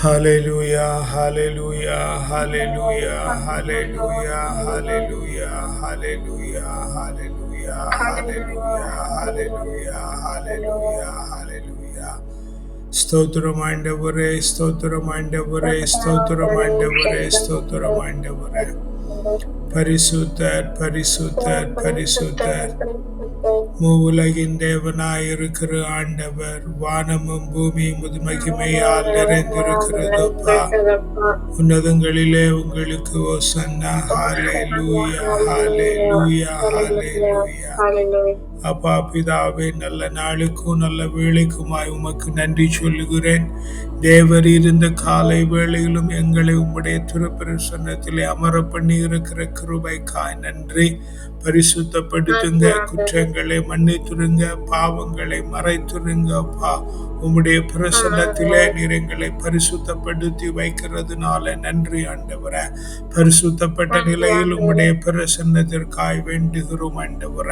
Hallelujah, hallelujah, hallelujah, hallelujah, hallelujah, hallelujah, hallelujah, hallelujah, hallelujah, hallelujah, hallelujah. ಸ್ತೋತ್ರಮಾಂಡವರೇ ಸ್ತೋತ್ರಮಾಂಡವರೇ ಸ್ತೋತ್ರಮಾಂಡವರೇ ಸ್ತೋತ್ರಮಾಂಡವರೇ ಪರಿಸುತ್ತರ್ ಪರಿಸುತ್ತರ್ ಪರಿಸುತ್ತರ್ மூவுலகின் தேவனாயிருக்கிற ஆண்டவர் வானமும் பூமியும் முதுமகிமையால் நிறைந்திருக்கிறதப்பா. உன்னதங்களிலே உங்களுக்கு ஓ சன்னா. ஹாலே லூயா ஹாலே லூயா ஹாலே லூயா அப்பா பிதாவே நல்ல நாளுக்கும் நல்ல வேலைக்குமாய் உமக்கு நன்றி சொல்லுகிறேன். தேவர் இருந்த காலை வேளையிலும் எங்களை உம்முடைய திருப்பிரசன்னத்திலே அமர பண்ணி இருக்கிற கிருபைக்காய் நன்றி. பரிசுத்தப்படுத்துங்க குற்றங்களை மன்னித்துருங்க பாவங்களை மறைத்துருங்க அப்பா. உம்முடைய பிரசன்னத்திலே நீர் எங்களை பரிசுத்தப்படுத்தி வைக்கிறதுனால நன்றி ஆண்டவர. பரிசுத்தப்பட்ட நிலையில் உம்முடைய பிரசன்னத்திற்காய் வேண்டுகிறோம் ஆண்டவர.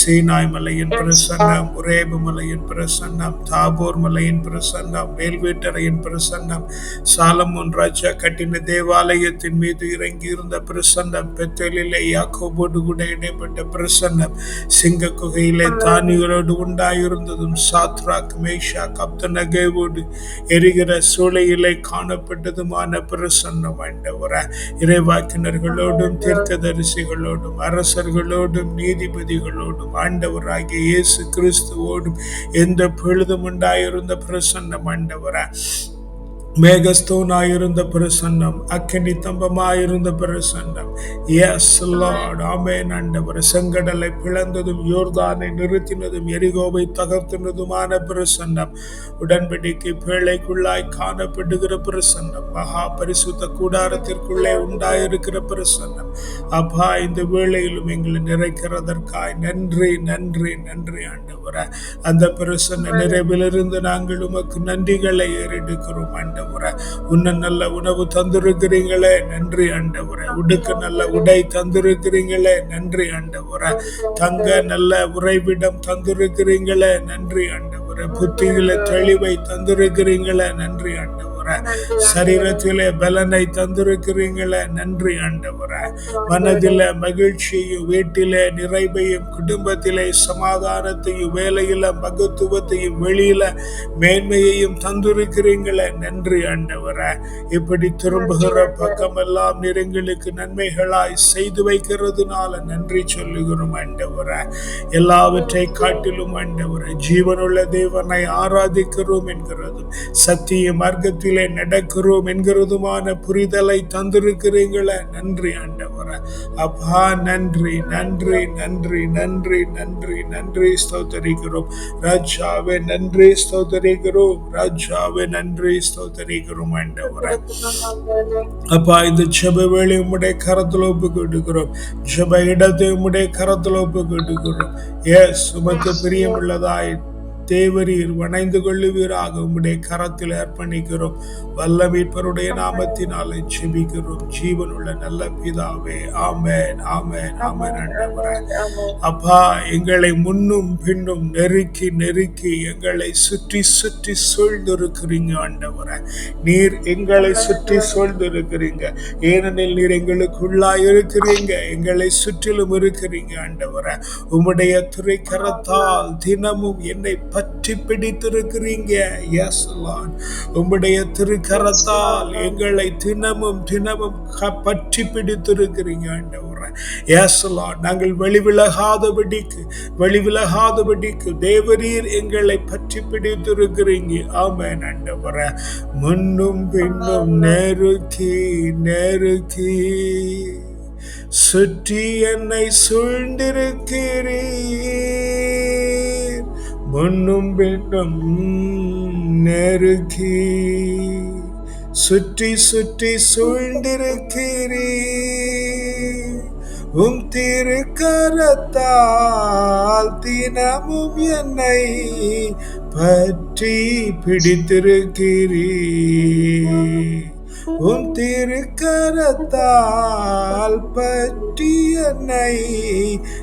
சீனாய் மலையின் பிரசன்னம் உரேபு மலையின் பிரசன்னம் தாபோர் மலையின் பிரசன்னம் மேல்வீட்டரையின் பிரசன்னம் சாலமோன் ராஜா கட்டின தேவாலயத்தின் மீது இறங்கி இருந்த பிரசன்னம் பெத்தலிலே யாக்கோபோடு கூட இடைப்பட்ட பிரசன்னம் சிங்க குகையிலே தானிகளோடு உண்டாயிருந்ததும் சாத்ராக் மேஷா கப்தனகேவோடு எரிகிற சூளையிலே காணப்பட்டதுமான பிரசன்னம் ஆண்டவர. இறைவாக்கினர்களோடும் தீர்க்கதரிசிகளோடும் அரசர்களோடும் நீதிபதிகளோடும் ஆண்டவராகிய இயேசு கிறிஸ்துவோடும் எந்த பொழுதும் உண்டாயிருந்த பிரசன்னம் ஆண்டவர. மேகஸ்தோனாயிருந்த பிரசன்னம் அக்கினி தம்பமாயிருந்த பிரசன்னம். எஸ் லார்ட் ஆமேன் ஆண்டவர். செங்கடலை பிளந்ததும் யோர்தானை நிறுத்தினதும் எரிகோவை தகர்த்தினதுமான பிரசன்னம். உடன்படிக்கை பேழைக்குள்ளாய் காணப்படுகிற பிரசன்னம். மகா பரிசுத்த கூடாரத்திற்குள்ளே உண்டாயிருக்கிற பிரசன்னம். அப்பா இந்த வேளையிலும் எங்களை நிறைக்கிறதற்காய் நன்றி நன்றி நன்றி ஆண்டவர. அந்த பிரசன்ன நிறைவிலிருந்து நாங்கள் உமக்கு நன்றிகளை ஏறெடுக்கிறோம் ஆண்டவர. உன்ன நல்ல உணவு தந்திருக்கிறீங்களே நன்றி ஆண்டவர. உடுக்க நல்ல உடை தந்திருக்கிறீங்களே நன்றி ஆண்டவர. தங்க நல்ல உறைவிடம் தந்திருக்கிறீங்களே நன்றி ஆண்டவர. புத்தியில தெளிவை தந்திருக்கிறீங்களே நன்றி ஆண்டவர. சரீரத்திலே பலனை தந்திருக்கிறீங்களே. நன்றி ஆண்டவர. மனதில மகிழ்ச்சியும் வீட்டிலே நிறைவையும் குடும்பத்திலே சமாதானத்தையும் வேலையில மகத்துவத்தையும் வெளியில மேன்மையையும் தந்திருக்கிறீங்களே. நன்றி ஆண்டவர. இப்படி திரும்புகிற பக்கமெல்லாம் நிறங்களுக்கு நன்மைகளாய் செய்து வைக்கிறதுனால நன்றி சொல்லுகிறோம் ஆண்டவர. எல்லாவற்றை காட்டிலும் ஆண்டவர ஜீவனுள்ள தேவனை ஆராதிக்கிறோம் என்கிறதும் சத்திய மார்க்கத்திலே நடக்கிறோம் என்கிறதுமான புரிதலை தந்திருக்கிறீங்களே. நன்றி ஆண்டவர. அப்பா நன்றி நன்றி நன்றி நன்றி நன்றி நன்றி ஸ்தோத்தரிக்கிறோம். ராஜாவே நன்றி ஸ்தோத்தரிக்கிறோம். ராஜாவே நன்றி ஸ்தோத்தரிக்கிறோம் ஆண்டவர. அப்பா இந்த ஜப வேலை உம்முடைய கரத்தில் ஒப்பு கொடுக்கிறோம் ஜெப இடத்தை உம்முடைய கரத்தில் ஒப்பு ஏ எஸ் உமக்கு பிரியமுள்ளதாய் தேவரீர் வணைந்து கொள்ளுவீராக. உம்முடைய கரத்தில் அர்ப்பணிக்கிறோம். வல்ல மீட்பருடைய நாமத்தினாலே செபிக்கிறோம் ஜீவனுள்ள நல்ல பிதாவே ஆமேன் ஆமேன் ஆமேன் அப்பா எங்களை முன்னும் பின்னும் நெருக்கி நெருக்கி எங்களை சுற்றி சுற்றி சூழ்ந்திருக்கிறீங்க ஆண்டவரே. நீர் எங்களை சுற்றி சூழ்ந்திருக்கிறீங்க. ஏனெனில் நீர் எங்களுக்குள்ளா இருக்கிறீங்க. எங்களை சுற்றிலும் இருக்கிறீங்க ஆண்டவரே. உம்முடைய துறை கரத்தால் தினமும் என்னை பற்றி பிடித்திருக்கிறீங்க? எஸ் லார்ட் உம்முடைய திருக்கரத்தால் எங்களை தினமும் தினமும் பற்றி பிடித்திருக்கிறீங்க ஆண்டவரே. எஸ் லார்ட் நாங்கள் வெளிவிலகாதபடிக்கு வெளிவிலகாதபடிக்கு தேவரீர் எங்களை பற்றி பிடித்திருக்கிறீங்க. ஆமென் ஆண்டவரே. முன்னும் பின்னும் நெருக்கி நெருக்கி சுற்றி என்னை சூழ்ந்திருக்கிறீ முன்னும் பின்னும் நெருக்கி சுற்றி சுற்றி சூழ்ந்திருக்கிறீர் உம் திருக்கரத்தால் தினமும் என்னை பற்றி பிடித்திருக்கிறீ. உன் திருக்கரத்தால் பற்றி என்னை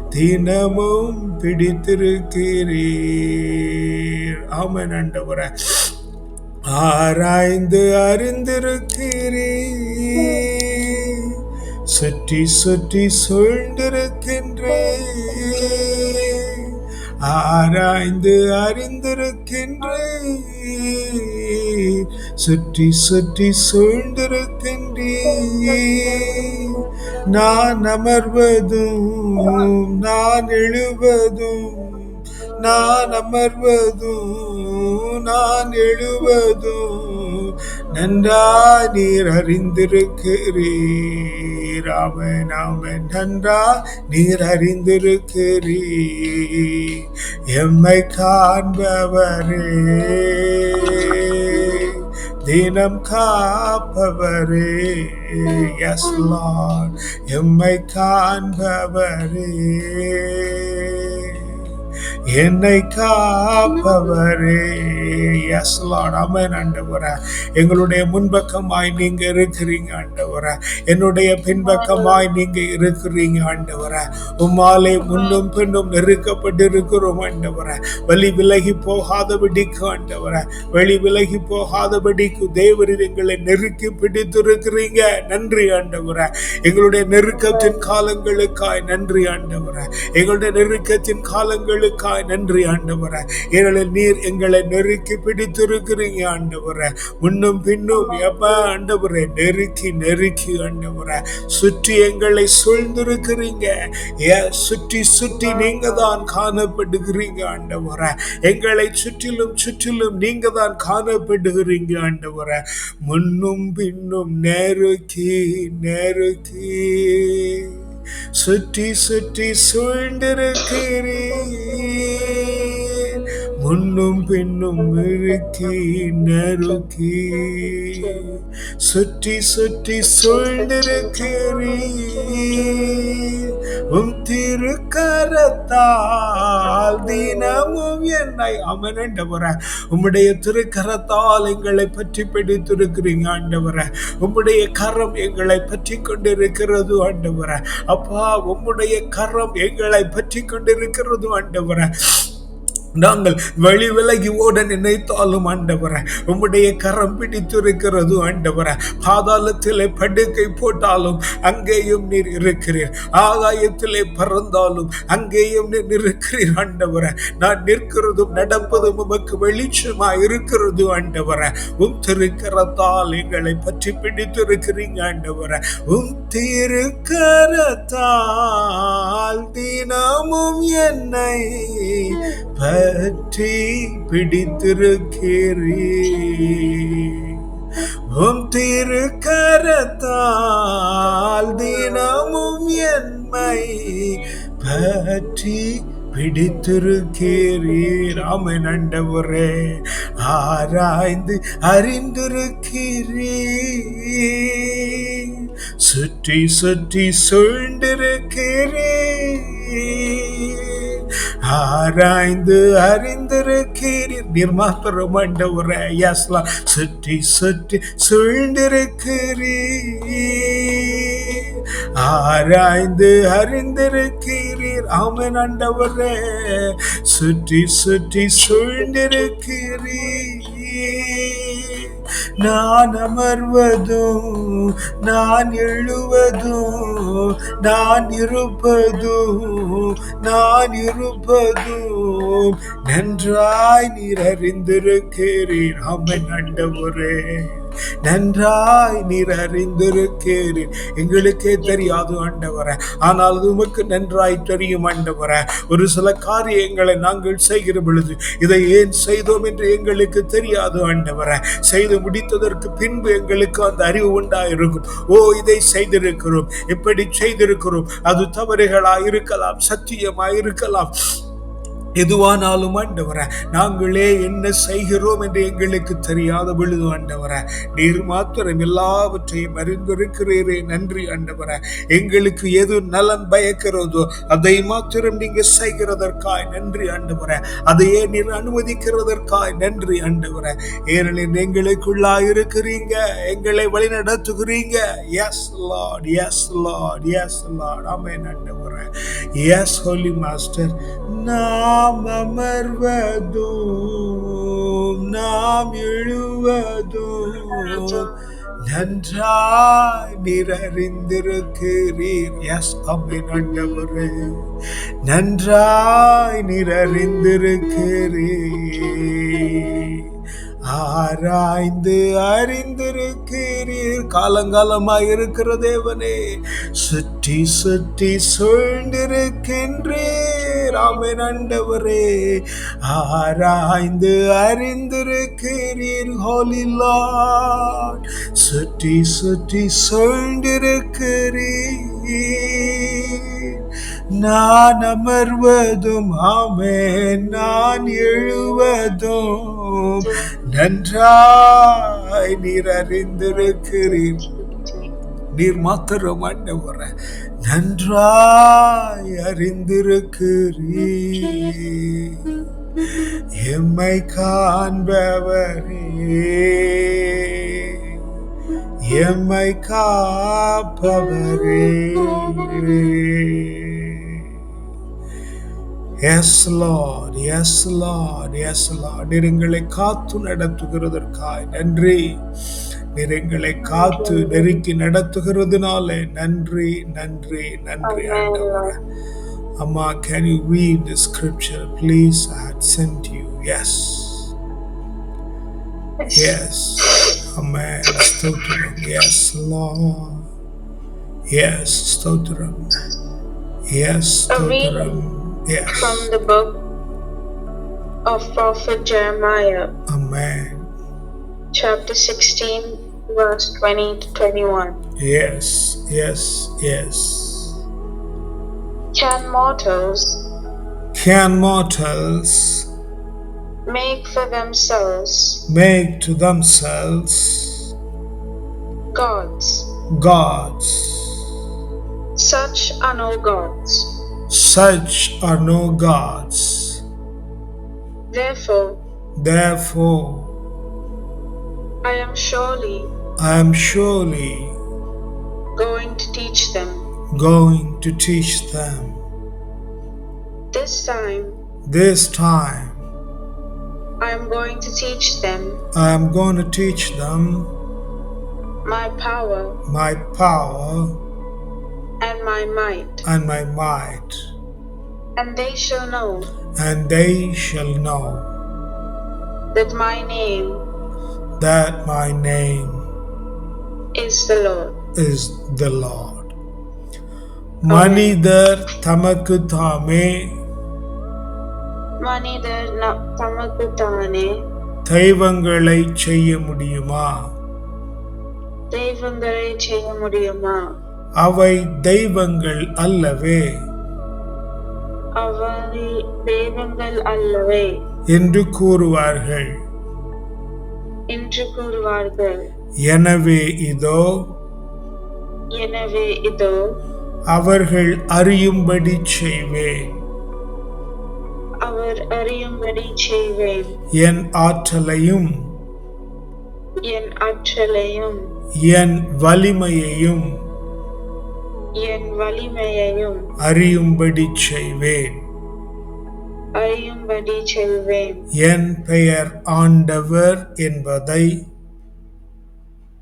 தினமும் பிடித்திருக்கிறீர். ஆமென் ஆண்டவரே. ஆராய்ந்து அறிந்திருக்கிறீ சுற்றி சுற்றி சூழ்ந்திருக்கின்றே ஆராய்ந்து அறிந்திருக்கின்றேன் சுற்றி சுற்றி சூழ்ந்திருக்கின்றே நான் அமர்வதும் நான் எழுவதும் நான் அமர்வதும் நான் எழுவதும். நன்றா நீர் அறிந்திருக்கிறீர். அவன் அவன் நன்றா நீர் அறிந்திருக்கிறீர். எம்மை காண்பவரே. தினம் காப்பவரே. எஸ் லார்ட் எம்மை காண்பவரே. என்னை காப்பவரே. எஸ் லார்ட் அமன் ஆண்டவரே. எங்களுடைய முன்பக்கமாய் நீங்க இருக்கிறீங்க ஆண்டவரே. என்னுடைய பின்பக்கமாய் நீங்க இருக்கிறீங்க ஆண்டவரே. உம்மாலே முன்னும் பின்னும் நெருக்கப்பட்டு இருக்கிறோம் ஆண்டவரே. வழி விலகி போகாதபடிக்கு ஆண்டவரே. வழி விலகி போகாதபடிக்கு தேவரில் எங்களை நெருக்கி பிடித்திருக்கிறீங்க. நன்றி ஆண்டவரே. எங்களுடைய நெருக்கத்தின் காலங்களுக்காய் நன்றி ஆண்டவரே. எங்களுடைய நெருக்கத்தின் காலங்களுக்காய் நன்றி ஆண்டவர. ஏனெனில் நீர் எங்களை நெருக்கி பிடித்திருக்கிறீங்க ஆண்டவர. முன்னும் பின்னும் எப்ப ஆண்டவர நெருக்கி நெருக்கி ஆண்டவர. சுற்றி எங்களை சூழ்ந்திருக்கிறீங்க. சுற்றி சுற்றி நீங்க தான் காணப்படுகிறீங்க ஆண்டவர. எங்களை சுற்றிலும் சுற்றிலும் நீங்க தான் காணப்படுகிறீங்க ஆண்டவர. முன்னும் பின்னும் நெருக்கி நெருக்கி. சுற்றி சுற்றி சூழ்ந்திருக்கிறீர். முன்னும் பின்னும் இழுக்கி நறுக்கி. சுற்றி சுற்றி சூழ்ந்திருக்கிறீர். உம் திருக்கரத்தால் தினம் தினமும் என்னை அமனண்டவர உம்முடைய திருக்கரத்தால் எங்களை பற்றி பிடித்திருக்கிறீங்க ஆண்டவர. உம்முடைய கரம் எங்களை பற்றி கொண்டிருக்கிறது ஆண்டவர. அப்பா உம்முடைய கரம் எங்களை பற்றி கொண்டிருக்கிறது ஆண்டவர. நாங்கள் வழி விலகி ஓட நினைத்தாலும் ஆண்டவர உம்முடைய கரம் பிடித்திருக்கிறது ஆண்டவர. பாதாளத்திலே படுக்கை போட்டாலும் அங்கேயும் நீர் இருக்கிறீர். ஆகாயத்திலே பறந்தாலும் அங்கேயும் நீர் இருக்கிறீர் ஆண்டவர. நான் நிற்கிறதும் நடப்பதும் உமக்கு வெளிச்சமா இருக்கிறது ஆண்டவர. உம் திருக்கரத்தால் எங்களை பற்றி பிடித்திருக்கிறீங்க ஆண்டவர. உம் திருக்கரத்தால் தினமும் என்னை பற்றி பிடித்திருக்கிறீ. உம் திருக்கரத்தால் தினமும் என்மை பற்றி பிடித்திருக்கிறீர். ஆமென் ஆண்டவரே ஆராய்ந்து அறிந்திருக்கிறீர். சுற்றி சுற்றி சூழ்ந்திருக்கிறீர். ஆராய்ந்து அறிந்திருக்கிறீர். நிர்மா மாத்திரம் ஆண்டவரே சுற்றி சுற்றி சுழ்ந்திருக்கிறீர். ஆராய்ந்து அறிந்திருக்கிறீர். ஆமன் ஆண்டவரே சுற்றி சுற்றி சுழ்ந்திருக்கிறீர். நான் அமர்வதும் நான் எழுவதும் நான் இருப்பதும் நான் இருப்பதும் நன்றாய் நீர் அறிந்திருக்கிறீர் அம்மன் ஆண்டவரே. நன்றாய் நீர் அறிந்திருக்கிறீர் எங்களுக்கே தெரியாது ஆண்டவர. ஆனால் அது உமக்கு நன்றாய் தெரியும் ஆண்டவர. ஒரு சில காரியங்களை நாங்கள் செய்கிற பொழுது இதை ஏன் செய்தோம் என்று எங்களுக்கு தெரியாது ஆண்டவர. செய்து முடித்ததற்கு பின்பு எங்களுக்கு அந்த அறிவு உண்டாயிருக்கும். ஓ இதை செய்திருக்கிறோம். இப்படி செய்திருக்கிறோம். அது தவறுகளா இருக்கலாம் சத்தியமாய் இருக்கலாம். எதுவானாலும் ஆண்டவர நாங்களே என்ன செய்கிறோம் என்று எங்களுக்கு தெரியாத பொழுது ஆண்டவர நீர் மாத்திரம் எல்லாவற்றையும் அறிந்திருக்கிறீரே. நன்றி ஆண்டவர. எங்களுக்கு எது நலன் பயக்கிறதோ அதை மாத்திரம் நீங்க செய்கிறதற்காய் நன்றி ஆண்டவர. அதையே நீர் அனுமதிக்கிறதற்காய் நன்றி ஆண்டவர. ஏனெனில் எங்களுக்குள்ளா இருக்கிறீங்க எங்களை வழி நடத்துகிறீங்க yes lord yes lord yes lord ஆமே ஆண்டவர. எஸ் ஹோலி மாஸ்டர் நான் நாம் அமர்வதும் நாம் எழுவதும் நன்றாய் நீர் அறிந்திருக்கிறீர் எஸ் அம்மை ஆண்டவரே நன்றாய் நீர் அறிந்திருக்கிறீர் ஆராய்ந்து அறிந்திருக்கிறீர். காலங்காலமாய் இருக்கிற தேவனே சுற்றி சுற்றி சூழ்ந்திருக்கின்றீர். ராமே ஆண்டவரே ஆராய்ந்து அறிந்திருக்கிறீர். ஹோலி சுற்றி சுற்றி சூழ்ந்திருக்கிறீர். நான் அமர்வதும் ஆமே நான் எழுவதும். நன்றாய் நீர் அறிந்திருக்கிறீர் நீர் மாத்திரம் ஆண்டவர நன்றாய் அறிந்திருக்கிறீர். எம்மை காண்பவரே. எம்மை காப்பவரே. Yes lord yes lord yes lord நீர் எங்களை காத்து நடத்துகிறதற்காய் நன்றி நீர் எங்களை காத்து நெருக்கி நடத்துகிறதுனாலே நன்றி நன்றி நன்றி ஆண்டவரே அம்மா can you read the scripture please I had sent you. Yes. Yes. Amen ஸ்தோத்திரம் yes lord. Yes ஸ்தோத்திரம் yes A reading ஸ்தோத்திரம் yes from the book of Prophet Jeremiah, amen chapter 16, verse 20 to 21. yes yes yes Can mortals can mortals make for themselves make to themselves gods? gods Such are no gods. Such are no gods Therefore, therefore I am surely I am surely going to teach them. going to teach them. This time, This time I am going to teach them I am going to teach them my power my power and my might, and my might, and they shall know and they shall know that my name that my name is the Lord. is the Lord. மனிதர் தமக்கு தாமே மனிதர் ந- தமக்குத்தானே தெய்வங்களை செய்ய முடியுமா தெய்வங்களை செய்ய முடியுமா அவை தெய்வங்கள் அல்லவே. தெய்வங்கள் அல்லவே. என்று கூறுவார்கள். என்று கூறுவார்கள். எனவே இதோ எனவே இதோ அவர்கள் அறியும்படி செய்வேன். அவர் அறியும்படி செய்வேன். என் ஆற்றலையும் என் ஆற்றலையும் என் வலிமையையும் என் வலிமையையும் அறியும்படி செய்வேன். அறியும்படி செய்வேன். என் பெயர் ஆண்டவர் என்பதை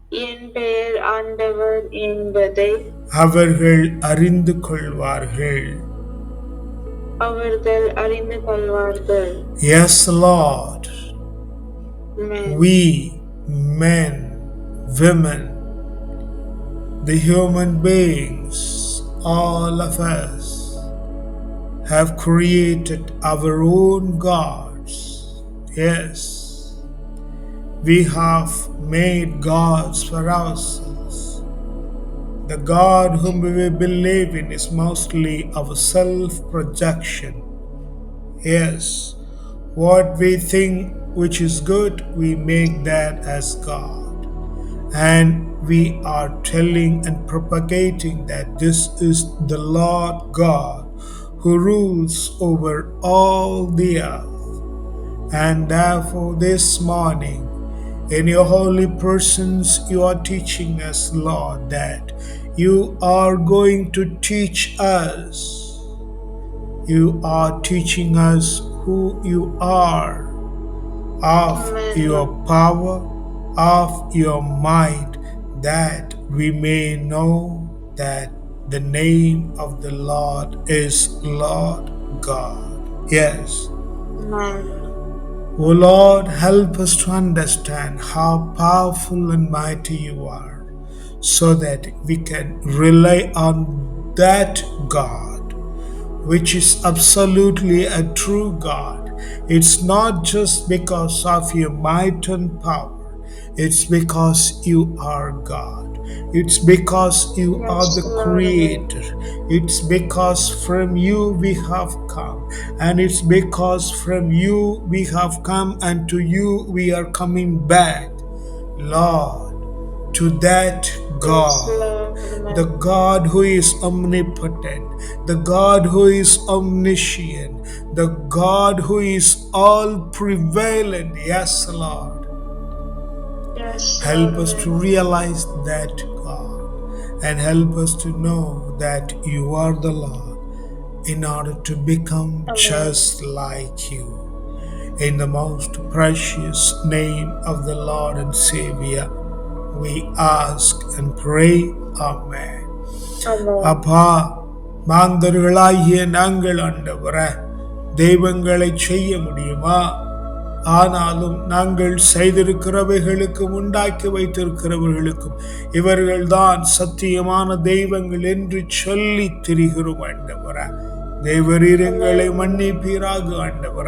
என் பெயர் ஆண்டவர் என்பதை அவர்கள் அறிந்து கொள்வார்கள். அவர்கள் அறிந்து கொள்வார்கள். Yes lord we men women the human beings all of us have created our own gods. Yes we have made gods for ourselves. The god whom we believe in is mostly our self projection yes what we think which is good, we make that as God. And we are telling and propagating that this is the Lord God who rules over all the earth. And therefore, this morning, in your holy persons, you are teaching us, Lord, that you are going to teach us. You are teaching us who you are of your power, of your might, that we may know that the name of the Lord is Lord God. Yes. Amen. O Lord, help us to understand how powerful and mighty you are, so that we can rely on that God which is absolutely a true God. It's not just because of your might and power, it's because you are God. It's because you are Yes, the Lord. Creator. It's because from you we have come. And it's because from you we have come and to you we are coming back. Lord, to that Yes, God the. God who is omnipotent, the God who is omniscient, the God who is all prevalent. Yes, Lord. Yes, Lord. Help us to Amen. realize that God and help us to know that you are the Lord in order to become Amen. just like you. In the most precious name of the Lord and Savior, we ask and pray. Amen. Amen. அப்பா மாந்தர்களாகிய நாங்கள் ஆண்டவர தெய்வங்களை செய்ய முடியுமா ஆனாலும் நாங்கள் செய்திருக்கிறவைகளுக்கும் உண்டாக்கி வைத்திருக்கிறவர்களுக்கும் இவர்கள்தான் சத்தியமான தெய்வங்கள் என்று சொல்லி திரிகிறோம் ஆண்டவர. தேவரீர் எங்களை மன்னிப்பீராக ஆண்டவர.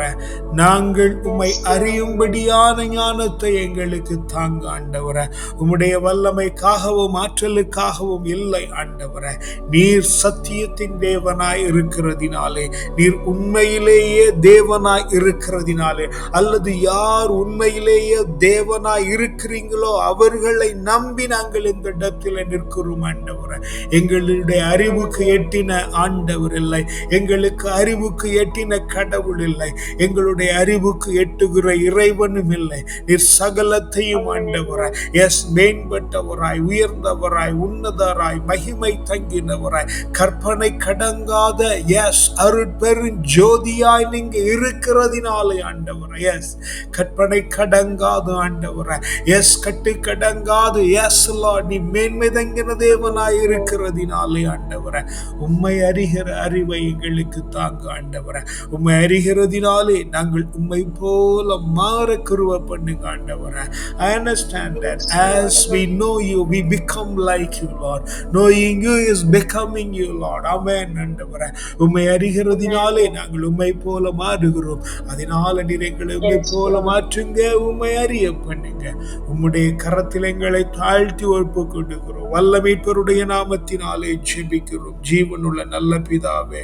நாங்கள் உம்மை அறியும்படியான ஞானத்தை எங்களுக்கு தாங்க ஆண்டவர. உம்முடைய வல்லமைக்காகவும் ஆற்றலுக்காகவும் இல்லை ஆண்டவர. நீர் சத்தியத்தின் தேவனாய் இருக்கிறதினாலே நீர் உண்மையிலேயே தேவனாய் இருக்கிறதினாலே அல்லது யார் உண்மையிலேயே தேவனாய் இருக்கிறீங்களோ அவர்களை நம்பி நாங்கள் இந்த இடத்தில் நிற்கிறோம் ஆண்டவர. எங்களுடைய அறிவுக்கு எட்டின ஆண்டவர் இல்லை. எங்களுக்கு அறிவுக்கு எட்டின கடவுள் இல்லை. எங்களுடைய அறிவுக்கு எட்டுகிற இறைவனும் இல்லை. நீர் சகலத்தையும் ஆண்டவராய் எஸ் மேம்பட்டவராய் உயர்ந்தவராய் உன்னதராய் மகிமை தங்கினவராய். கற்பனை கடங்காத எஸ் அருட்பெரும் ஜோதியாய் நீங்க இருக்கிறதினாலே ஆண்டவர. எஸ் கற்பனை கடங்காது ஆண்டவர. எஸ் கட்டு கடங்காது. எஸ் நீ மேன்மை தங்கின தேவனாய் இருக்கிறதினாலே ஆண்டவர. உண்மை அறிகிற அறிவை எங்களுக்கு தாங்க ஆண்டவர உம்மை அறிகிறதினாலே நாங்கள் உம்மை போல மாற கிருவ பண்ணுங்க ஆண்டவர I understand that Yes, Lord. as we Amen. know you, we become like you, Lord. Knowing you is becoming you, Lord. Amen. ஆண்டவர உம்மை அறிகிறதினாலே. நாங்கள் உம்மை போல மாறுகிறோம் அதனால நீர் எங்களை உம்மை போல. மாற்றுங்க உம்மை அறிய பண்ணுங்க உம்முடைய கரத்தில் எங்களை தாழ்த்தி ஒப்பு கொடுக்கிறோம் வல்ல மீட்பருடைய நாமத்தினாலே ஜெபிக்கிறோம் ஜீவனுள்ள நல்ல பிதாவே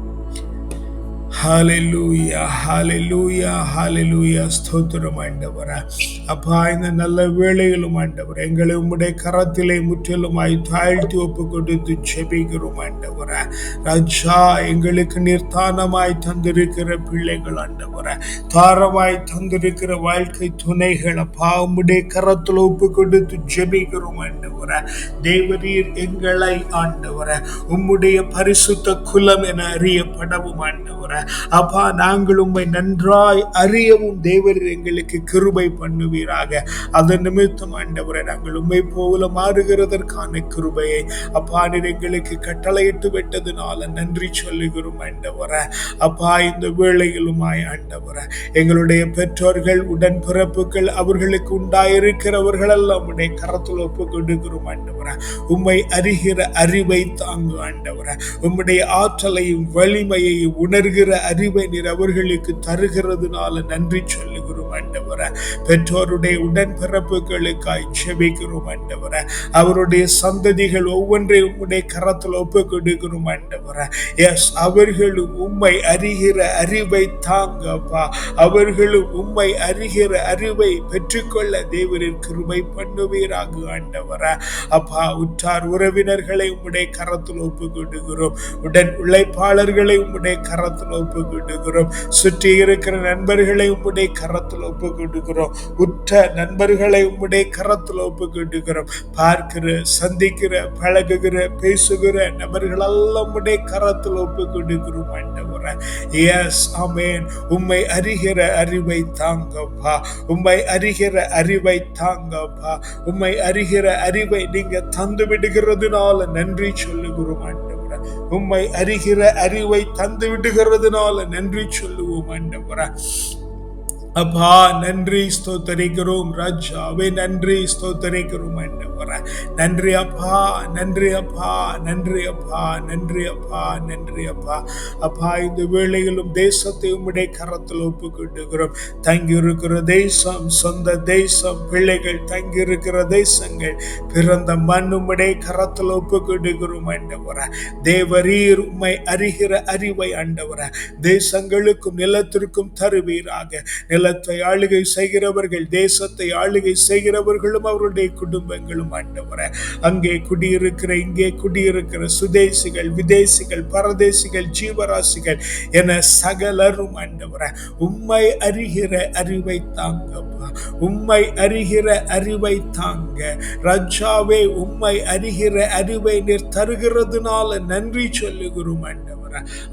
ஹalleluya ஹalleluya ஹalleluya ஸ்தோத்திரம் ஆண்டவர. அப்பா இந்த நல்ல வேலைகளும் ஆண்டவர் எங்களை உம்முடைய கரத்திலே முற்றிலுமாய் தாழ்த்தி ஒப்பு கொடுத்து செபிக்கிறோம் ஆண்டவர. ராஜா எங்களுக்கு நிர்தானமாய் தந்திருக்கிற பிள்ளைகள் ஆண்டவர தாரமாய் தந்திருக்கிற வாழ்க்கை துணைகள் அப்பா உம்முடைய கரத்தில் ஒப்பு கொடுத்து ஜெபிக்கிறோம் ஆண்டவர. தேவரீர் எங்களை ஆண்டவர உம்முடைய பரிசுத்த குலம் என அறியப்படவும் ஆண்டவர. அப்பா நாங்கள் உண்மை நன்றாய் அறியவும் தேவர் எங்களுக்கு கிருபை பண்ணுவீராக. அதன் நிமித்தம் ஆண்டவரை நாங்கள் உண்மை போல மாறுகிறதற்கான கிருபையை அப்பா எங்களுக்கு கட்டளையிட்டு விட்டதுனால நன்றி சொல்லுகிறோம் ஆண்டவர. அப்பா இந்த வேளையிலுமாய் ஆண்டவர எங்களுடைய பெற்றோர்கள் உடன்பிறப்புகள் அவர்களுக்கு உண்டாயிருக்கிறவர்கள் எல்லாம் உடைய கரத்தில் ஒப்பு கொடுக்கிறோம் ஆண்டவர. உண்மை அறிகிற அறிவை தாங்கு ஆண்டவர. உம்முடைய ஆற்றலையும் வலிமையையும் உணர்கிற அறிவை நீர் அவர்களுக்கு தருகிறதுனால நன்றி சொல்லுகிறோம் ஆண்டவர. பெற்றோருடைய உடன்பிறப்புகளுக்காய் செபிக்கிறோம் ஆண்டவர. அவருடைய சந்ததிகள் ஒவ்வொன்றையும் உம்முடைய கரத்தில் ஒப்பு கொடுக்கிறோம் ஆண்டவர. எஸ் அவர்களும் உண்மை அறிகிற அறிவை தாங்கப்பா. அவர்களும் உண்மை அறிகிற அறிவை பெற்றுக்கொள்ள தேவரின் கிருமை பண்ணுவீராக ஆண்டவர. அப்பா உற்றார் உறவினர்களை உம்முடைய கரத்தில் ஒப்பு கொடுக்கிறோம் உடன் உழைப்பாளர்களை உம்முடைய கரத்தில் ஒப்பு கொடுக்கிறோம் சுற்றி இருக்கிற நண்பர்களை உம்முடைய கரத்தில் ஒப்பு கொடுக்கிறோம் உற்ற நண்பர்களை உம்முடைய கரத்தில் ஒப்பு கொடுக்கிறோம் பார்க்கிற சந்திக்கிற பழகுகிற பேசுகிற நபர்கள் எல்லாம் உம்முடைய கரத்தில் ஒப்பு கொடுக்கிறோம் ஆண்டவர. ஆண்டவரே எஸ் ஆமேன் உம்மை அறிகிற அறிவை தாங்கப்பா. உம்மை அறிகிற அறிவை தாங்கப்பா. உம்மை அறிகிற அறிவை நீங்க தந்து விடுகிறதுனால நன்றி சொல்லுகிறோம் ஆண்டு உம்மை அறிகிற அறிவை தந்து விடுகிறதுனால நன்றி சொல்லுவோம் ஆண்டவரா. அப்பா நன்றி ஸ்தோத்தரிக்கிறோம். ராஜாவே நன்றி ஸ்தோத்தரிக்கிறோம் ஆண்டவரே. நன்றி அப்பா நன்றி அப்பா நன்றி அப்பா நன்றி அப்பா நன்றி அப்பா. அப்பா இந்த வேளையிலும் தேசத்தை உம்முடைய கரத்தில் ஒப்புக்கொண்டுகிறோம் தங்கியிருக்கிற தேசம் சொந்த தேசம் பிள்ளைகள் தங்கியிருக்கிற தேசங்கள் பிறந்த மண் உம்முடைய கரத்தில் ஒப்புக்கொண்டுகிறோம் ஆண்டவரே. தேவரீர் உம்மை அறிகிற அறிவை அண்டவர தேசங்களுக்கும் நிலத்திற்கும் தருவீராக. நில நிலத்தை ஆளுகை செய்கிறவர்கள் தேசத்தை ஆளுகை செய்கிறவர்களும் அவருடைய குடும்பங்களும் ஆண்டவர. அங்கே குடியிருக்கிற இங்கே குடியிருக்கிற சுதேசிகள் விதேசிகள் பரதேசிகள் ஜீவராசிகள் என சகலரும் ஆண்டவர உம்மை அறிகிற அறிவை தாங்கப்பா. உம்மை அறிகிற அறிவை தாங்க. ரஜாவே உம்மை அறிகிற அறிவை நீர் தருகிறதுனால நன்றி சொல்லுகிறோம் ஆண்டவர்.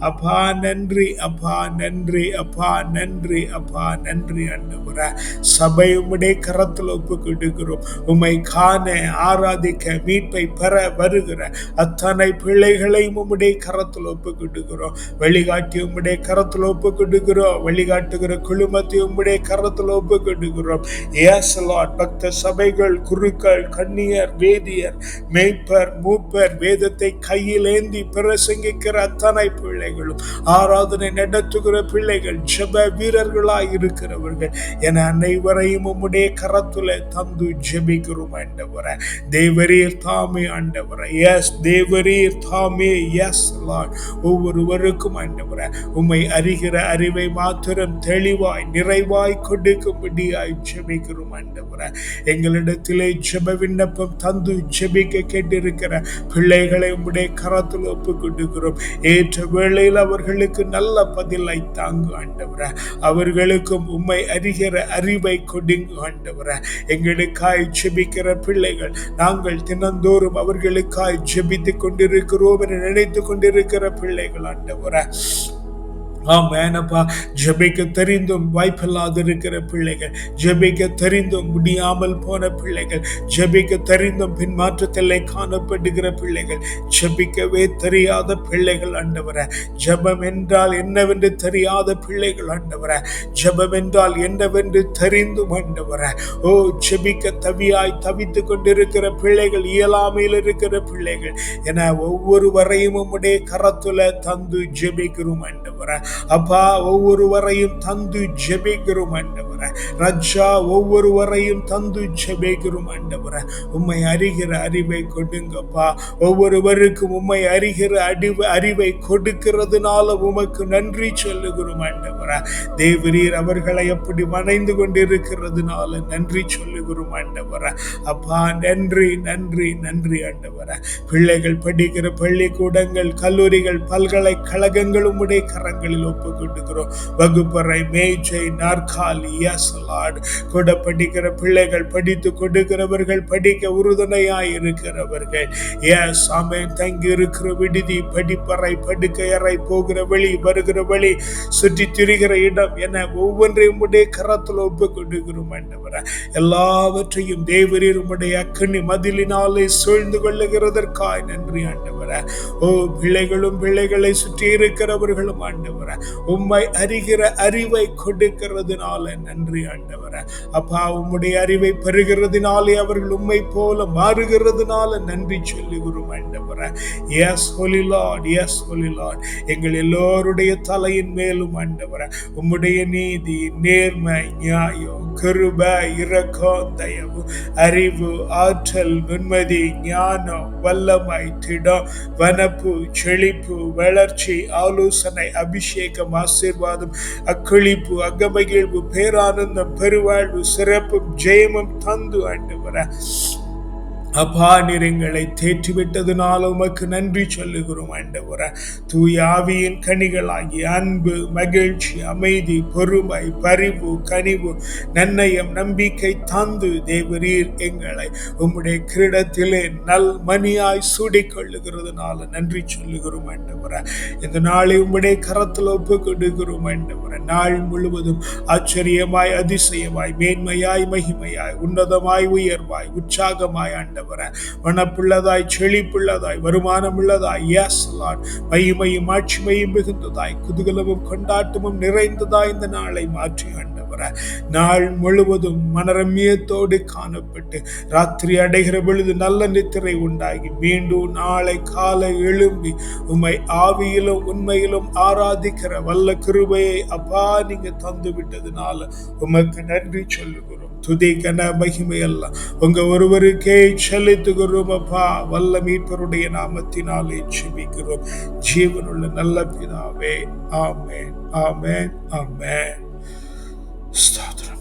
அப்பா நன்றி அப்பா நன்றி அப்பா நன்றி அப்பா நன்றி ஆண்டவர சபை உம்முடைய கரத்தில் ஒப்புக்கிட்டுக்கிறோம் உம்மை காண ஆராதிக்க மீட்பை பெற வருகிற அத்தனை பிள்ளைகளையும் உம்முடைய கரத்தில் ஒப்புக்கிட்டுக்கிறோம் வழிகாட்டி உம்முடைய கரத்தில் ஒப்புக்கிட்டுக்கிறோம் வழிகாட்டுகிற குழுமத்தை உம்முடைய கரத்தில் ஒப்புக்கிட்டுக்கிறோம் ஏசலாட் பக்த சபைகள் குருக்கள் கண்ணியர் வேதியர் மேய்ப்பர் மூப்பர் வேதத்தை கையில் ஏந்தி பிரசங்கிக்கிற அத்தனை பிள்ளைகளும் ஆராதனை நடத்துகிற பிள்ளைகள் ஜெப வீரர்களாய் இருக்கிறவர்கள். என அனைவரையும் உம்முடைய கரத்துல தந்து ஜெபிக்கிறோம் ஆண்டவர. தேவரீர் தாமே ஆண்டவர. எஸ் தேவரீர் தாமே. எஸ் லார்ட் ஒவ்வொருவருக்கும் ஆண்டவர. உம்மை அறிகிற அறிவை மாத்திரம் தெளிவாய் நிறைவாய் கொடுக்கும்படியாய் ஜெபிக்கிறோம் ஆண்டவர. எங்களிடத்திலே ஜெப விண்ணப்பம் தந்து ஜெபிக்க கேட்டிருக்கிற பிள்ளைகளை உம்முடைய கரத்தில் ஒப்பு கொடுக்கிறோம் ஏற்ற வேளையில் அவர்களுக்கு நல்ல பதிலை தாங்கு ஆண்டவர. அவர்களுக்கும் உண்மை அறிகிற அறிவை கொடுங்கு ஆண்டவர. எங்களுக்காய் ஜெபிக்கிற பிள்ளைகள் நாங்கள் தினந்தோறும் அவர்களுக்காய் ஜெபித்துக் கொண்டிருக்கிறோம் என நினைத்து கொண்டிருக்கிற பிள்ளைகள் ஆண்டவர. ஆமேனப்பா. ஜெபிக்க தெரிந்தும் வாய்ப்பில்லாது இருக்கிற பிள்ளைகள் ஜெபிக்க தெரிந்தும் முடியாமல் போன பிள்ளைகள் ஜெபிக்க தெரிந்தும் பின்மாற்றத்திலே காணப்படுகிற பிள்ளைகள் ஜெபிக்கவே தெரியாத பிள்ளைகள் ஆண்டவர. ஜெபம் என்றால் என்னவென்று தெரியாத பிள்ளைகள் ஆண்டவர. ஜெபம் என்றால் என்னவென்று தெரிந்தும் ஆண்டவர. ஓ ஜெபிக்க தவியாய் தவித்து கொண்டிருக்கிற பிள்ளைகள் இயலாமையில் இருக்கிற பிள்ளைகள் என ஒவ்வொருவரையும் உடைய கரத்துல தந்து ஜெபிக்கிறோம் ஆண்டவர. அப்பா ஒவ்வொருவரையும் தந்து ஜெபிக்கிறோம் ஆண்டவர. ரஜா ஒவ்வொருவரையும் தந்து ஜெபிக்கிறோம் ஆண்டவர. உம்மை அறிகிற அறிவை கொடுங்கப்பா. ஒவ்வொருவருக்கும் உம்மை அறிகிற அறிவு அறிவை கொடுக்கிறதுனால உமக்கு நன்றி சொல்லுகிறோம் ஆண்டவர. தேவரீர் அவர்களை எப்படி வணைந்து கொண்டிருக்கிறதுனால நன்றி சொல்லுகிறோம் ஆண்டவர. அப்பா நன்றி நன்றி நன்றி ஆண்டவர. பிள்ளைகள் படிக்கிற பள்ளிக்கூடங்கள் கல்லூரிகள் பல்கலைக்கழகங்களும் உடைய கரங்களில் ஒப்பு கொண்டுகிறோம் வகுப்பறை மேஜை நாற்காலி எஸ் லார்ட் கூட படிக்கிற பிள்ளைகள் படித்து கொடுக்கிறவர்கள் படிக்க உறுதுணையாய் இருக்கிறவர்கள். எஸ் ஆமென் தங்கி இருக்கிற விடுதி படிப்பறை படுக்கையறை போகிற வழி வருகிற வழி சுற்றி திரிகிற இடம் என ஒவ்வொன்றையும் உடைய கரத்தில் ஒப்பு கொண்டுகிறோம் எல்லாவற்றையும் தேவரீர் உம்முடைய அக்கனி மதிலினாலே சூழ்ந்து கொள்ளுகிறதற்காய் நன்றி ஆண்டவர. ஓ பிள்ளைகளும் பிள்ளைகளை சுற்றி இருக்கிறவர்களும் ஆண்டவர. உம்மை அறிகிற அறிவை கொடுக்கிறதுனால நன்றி ஆண்டவரே. அப்பா உம்முடைய அறிவை பெறுகிறதுனாலே அவர்கள் உண்மை போல மாறுகிறதுனால நன்றி சொல்லுகிறோம் ஆண்டவரே. Yes holy lord yes holy lord எங்கள் எல்லோருடைய தலையின் மேலும் ஆண்டவரே. உம்முடைய நீதி நேர்மை நியாயம் கிருப இரக்கம் தயவு அறிவு ஆற்றல் நிம்மதி ஞானம் வல்லமை திடம் வனப்பு செழிப்பு வளர்ச்சி ஆலோசனை அபிஷேகம் அபிஷேகம் ஆசீர்வாதம் அக்களிப்பு அகமகிழ்வு பேரானந்தம் பெருவாழ்வு சிறப்பும் ஜெயமும் தந்து ஆண்டு வர அப்பா நீர் எங்களை தேற்றி உமக்கு நன்றி சொல்லுகிறோம் ஆண்டவர. தூய ஆவியின் கனிகளாகி அன்பு மகிழ்ச்சி அமைதி பொறுமை பரிவு கனிவு நன்னயம் நம்பிக்கை தந்து தேவரீர் எங்களை உம்முடைய கிரீடத்திலே நல் மணியாய் சூடிக்கொள்ளுகிறதுனால நன்றி சொல்லுகிறோம் ஆண்டவர. இந்த நாளை உம்முடைய கரத்தில் ஒப்பு கொடுக்கிறோம் ஆண்டவர. நாள் முழுவதும் ஆச்சரியமாய் அதிசயமாய் மேன்மையாய் மகிமையாய் உன்னதமாய் உயர்வாய் உற்சாகமாய் ஆண்டவர வனப்புள்ளதாய் செழிப்புள்ளதாய் வருமானம் உள்ளதாய் எஸ் மகிமையும் ஆட்சிமையும் மிகுந்ததாய். குதூகலமும் கொண்டாட்டமும் நிறைந்ததாய் இந்த நாளை மாற்றி ஆண்டவர. நாள் முழுவதும் மனரமியத்தோடு காணப்பட்டு ராத்திரி அடைகிற பொழுது நல்ல நித்திரை உண்டாகி மீண்டும் நாளை காலை எழும்பி உமை ஆவியிலும் உண்மையிலும் ஆராதிக்கிற வல்ல கிருபையை அப்பா நீங்க தந்து விட்டதுனால உமக்கு நன்றி சொல்லுகிறோம். துதி கன மகிமையெல்லாம் உங்க ஒருவருக்கே செலுத்துகிறோம் அப்பா. வல்ல மீட்பருடைய நாமத்தினாலே செபிக்கிறோம் ஜீவனுள்ள நல்ல பிதாவே. ஆமேன். ஆமேன். ஆமேன். ஸ்தோத்திரம்.